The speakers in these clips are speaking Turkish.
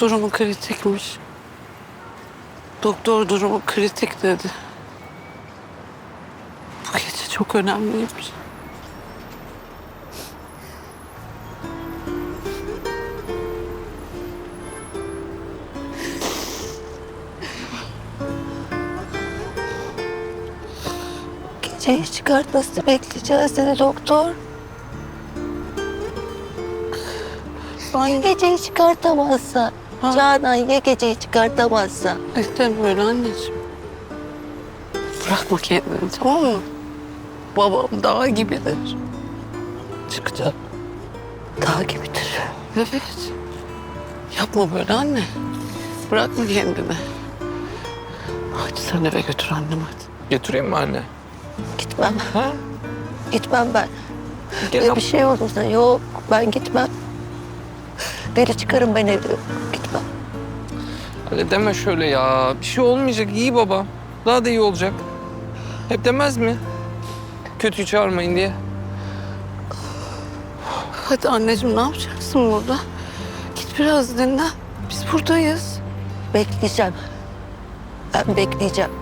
durumu kritikmiş. Doktor durumu kritik dedi. Bu gece çok önemliymiş. Geceyi çıkartmasını bekleyeceğiz dedi doktor. Ya geceyi çıkartamazsa? Ha. Canan ya geceyi çıkartamazsa? Böyle anneciğim? Bırakma kendini tamam mı? Babam dağ gibidir. Çıkacak. Dağ gibidir. Evet. Yapma böyle anne. Bırakma kendini. Hadi sen eve götür annem hadi. Götüreyim mi anne? Gitmem. Ha? Gitmem ben. Gel Ya bir şey olursa yok ben gitmem. Deli çıkarım ben evde. Öyle deme şöyle ya. Bir şey olmayacak. iyi baba. Daha da iyi olacak. Hep demez mi? Kötüyü çağırmayın diye. Hadi anneciğim ne yapacaksın burada? Git biraz dinlen. Biz buradayız. Bekleyeceğim. Ben bekleyeceğim.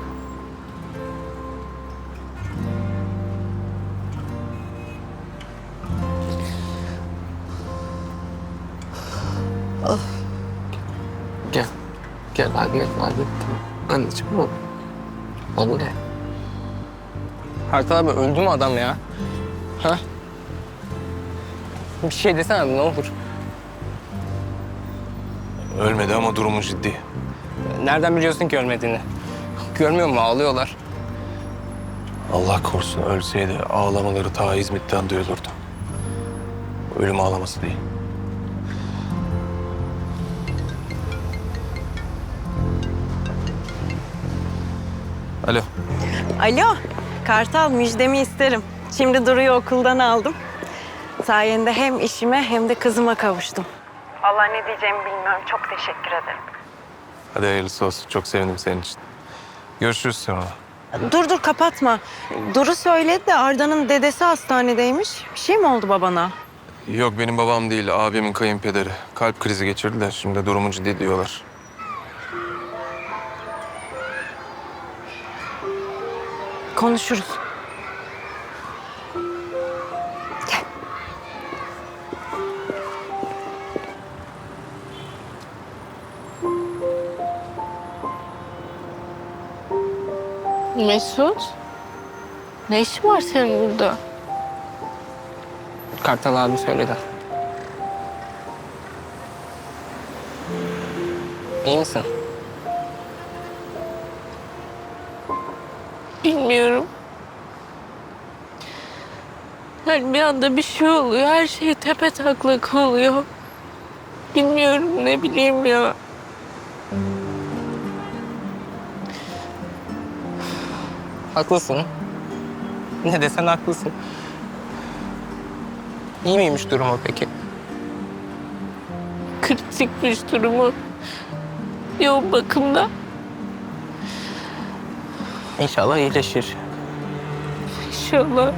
Gel anne. Anne. Anneciğim oğlum. Anne. Kartal abi öldü mü adam ya? Ha? Bir şey desene abi ne olur. Ölmedi ama durumu ciddi. Nereden biliyorsun ki ölmediğini? Görmüyor mu ağlıyorlar. Allah korusun ölseydi ağlamaları ta İzmit'ten duyulurdu. Ölüm ağlaması değil. Alo. Alo, Kartal müjdemi isterim. Şimdi Duru'yu okuldan aldım. Sayende hem işime hem de kızıma kavuştum. Allah ne diyeceğimi bilmiyorum. Çok teşekkür ederim. Hadi hayırlısı olsun. Çok sevindim senin için. Görüşürüz sonra. Dur dur kapatma. Duru söyledi de Arda'nın dedesi hastanedeymiş. Bir şey mi oldu babana? Yok benim babam değil, abimin kayınpederi. Kalp krizi geçirdi de şimdi durumu ciddi diyorlar. Konuşuruz. Gel. Mesut. Ne işin var senin burada? Kartal abi söyledi. İyi misin? Bilmiyorum. Yani bir anda bir şey oluyor. Her şey tepe taklak oluyor. Bilmiyorum ne bileyim ya. Haklısın. Ne desen haklısın. İyi miymiş durumu peki? Kritikmiş durumu. Yoğun bakımda. İnşallah iyileşir. İnşallah.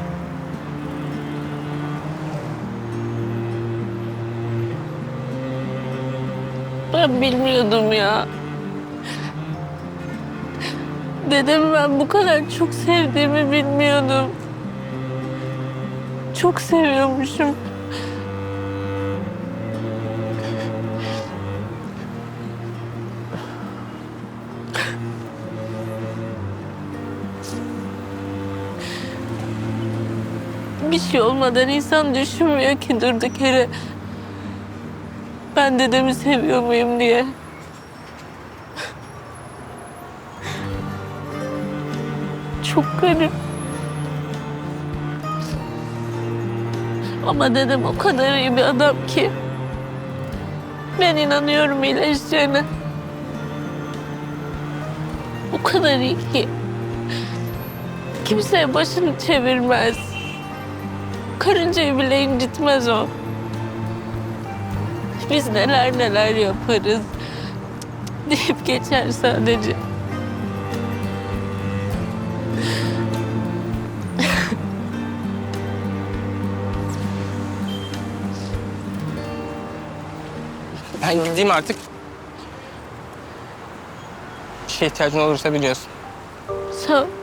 Ben bilmiyordum ya. Dedemi ben bu kadar çok sevdiğimi bilmiyordum. Çok seviyormuşum. Bir şey olmadan insan düşünmüyor ki durduk yere. Ben dedemi seviyor muyum diye. Çok garip. Ama dedem o kadar iyi bir adam ki. Ben inanıyorum iyileşeceğine. O kadar iyi ki. Kimseye başını çevirmez. Karıncayı bile incitmez o. Biz neler neler yaparız. Deyip geçer sadece. Ben gideyim artık. Bir şeye ihtiyacın olursa biliyorsun. Sağ ol.